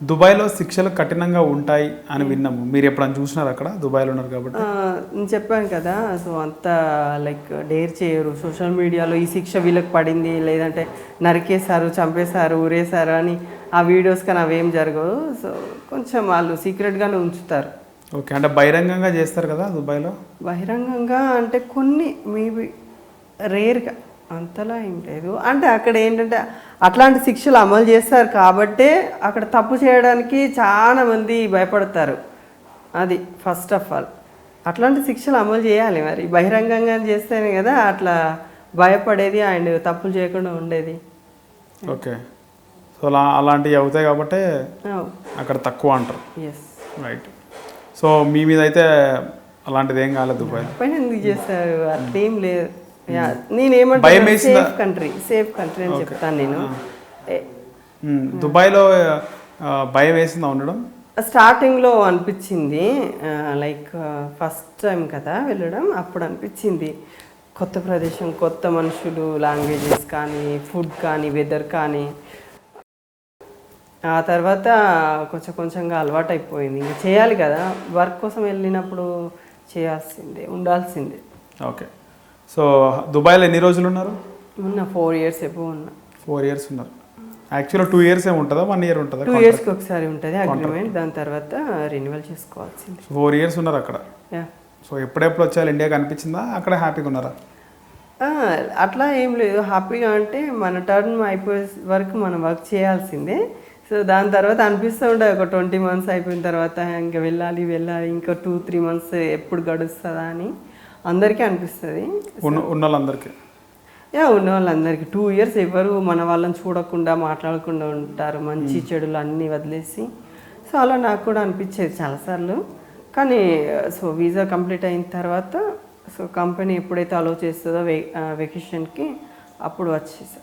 దుబాయ్లో శిక్షలు కఠినంగా ఉంటాయి అని విన్నాము మీరు ఎప్పుడైనా చూసినారు అక్కడ? దుబాయ్లో ఉన్నారు కాబట్టి. నేను చెప్పాను కదా సో అంత లైక్ డేర్ చేయరు. సోషల్ మీడియాలో ఈ శిక్ష వీళ్ళకి పడింది లేదంటే నరికేశారు చంపేశారు ఊరేశారు అని ఆ వీడియోస్ కానీ అవేం జరగవు. సో కొంచెం వాళ్ళు సీక్రెట్గానే ఉంచుతారు. ఓకే అంటే బహిరంగంగా చేస్తారు కదా దుబాయ్లో? బహిరంగంగా అంటే కొన్ని మేబీ రేర్గా. అంతలా ఏం లేదు. అంటే అక్కడ ఏంటంటే అట్లాంటి శిక్షలు అమలు చేస్తారు కాబట్టే అక్కడ తప్పు చేయడానికి చాలా మంది భయపడతారు. అది ఫస్ట్ ఆఫ్ ఆల్ అట్లాంటి శిక్షలు అమలు చేయాలి మరి. బహిరంగంగా చేస్తేనే కదా అట్లా భయపడేది అండ్ తప్పులు చేయకుండా ఉండేది. ఓకే. సో అలా అలాంటివి అవుతాయి కాబట్టి అక్కడ తక్కువ అంటారు. ఎస్ రైట్ సో మీ మీద అయితే అలాంటిది ఏం కాలేదు పైన ఎందుకు చేస్తారు? అట్లేం లేదు. యా, నేనేమంటే? సేఫ్ కంట్రీ సేఫ్ కంట్రీ అని చెప్తాను నేను. దుబాయ్లో భయం వేసిందా ఉండడం? స్టార్టింగ్లో అనిపించింది లైక్ ఫస్ట్ టైం కదా వెళ్ళడం అప్పుడు అనిపించింది. కొత్త ప్రదేశం కొత్త మనుషులు లాంగ్వేజెస్ కానీ ఫుడ్ కానీ వెదర్ కానీ. ఆ తర్వాత కొంచెం కొంచెంగా అలవాటు అయిపోయింది ఇంకా చేయాలి కదా వర్క్ కోసం వెళ్ళినప్పుడు చేయాల్సిందే ఉండాల్సిందే. ఓకే. సో దుబాయ్లో ఎన్ని రోజులు ఉన్నారు ఉన్న ఫోర్ ఇయర్స్ ఎప్పుడు ఉన్నా. ఫోర్ ఇయర్స్ ఉన్నారు. యాక్చువల్గా టూ ఇయర్స్ ఏమి ఉంటుందా? వన్ ఇయర్ ఉంటుందా టూ ఇయర్స్కి ఒకసారి ఉంటుంది అగ్రిమెంట్ దాని తర్వాత రెన్యువల్ చేసుకోవాల్సింది. ఫోర్ ఇయర్స్ ఉన్నారు అక్కడ? సో ఎప్పుడెప్పుడు వచ్చారు? ఇండియాకి అనిపించిందా? అక్కడ హ్యాపీగా ఉన్నారా? అట్లా ఏం లేదు. హ్యాపీగా అంటే మన టర్న్ అయిపోయే వరకు మనం వర్క్ చేయాల్సిందే. సో దాని తర్వాత అనిపిస్తూ ఉంటుంది. ఒక ట్వంటీ మంత్స్ అయిపోయిన తర్వాత ఇంకా వెళ్ళాలి వెళ్ళాలి. ఇంకా టూ త్రీ మంత్స్ ఎప్పుడు గడుస్తుందా అని. అందరికీ అనిపిస్తుంది. ఉన్న వాళ్ళందరికీ యా ఉన్న వాళ్ళందరికీ టూ ఇయర్స్ ఎవరు మన వాళ్ళని చూడకుండా మాట్లాడకుండా ఉంటారు. మంచి చెడులు అన్నీ వదిలేసి. సో అలా నాకు కూడా అనిపించేది చాలాసార్లు. కానీ సో వీసా కంప్లీట్ అయిన తర్వాత సో కంపెనీ ఎప్పుడైతే అలో చేస్తుందో వె వెకేషన్కి అప్పుడు వచ్చేసా.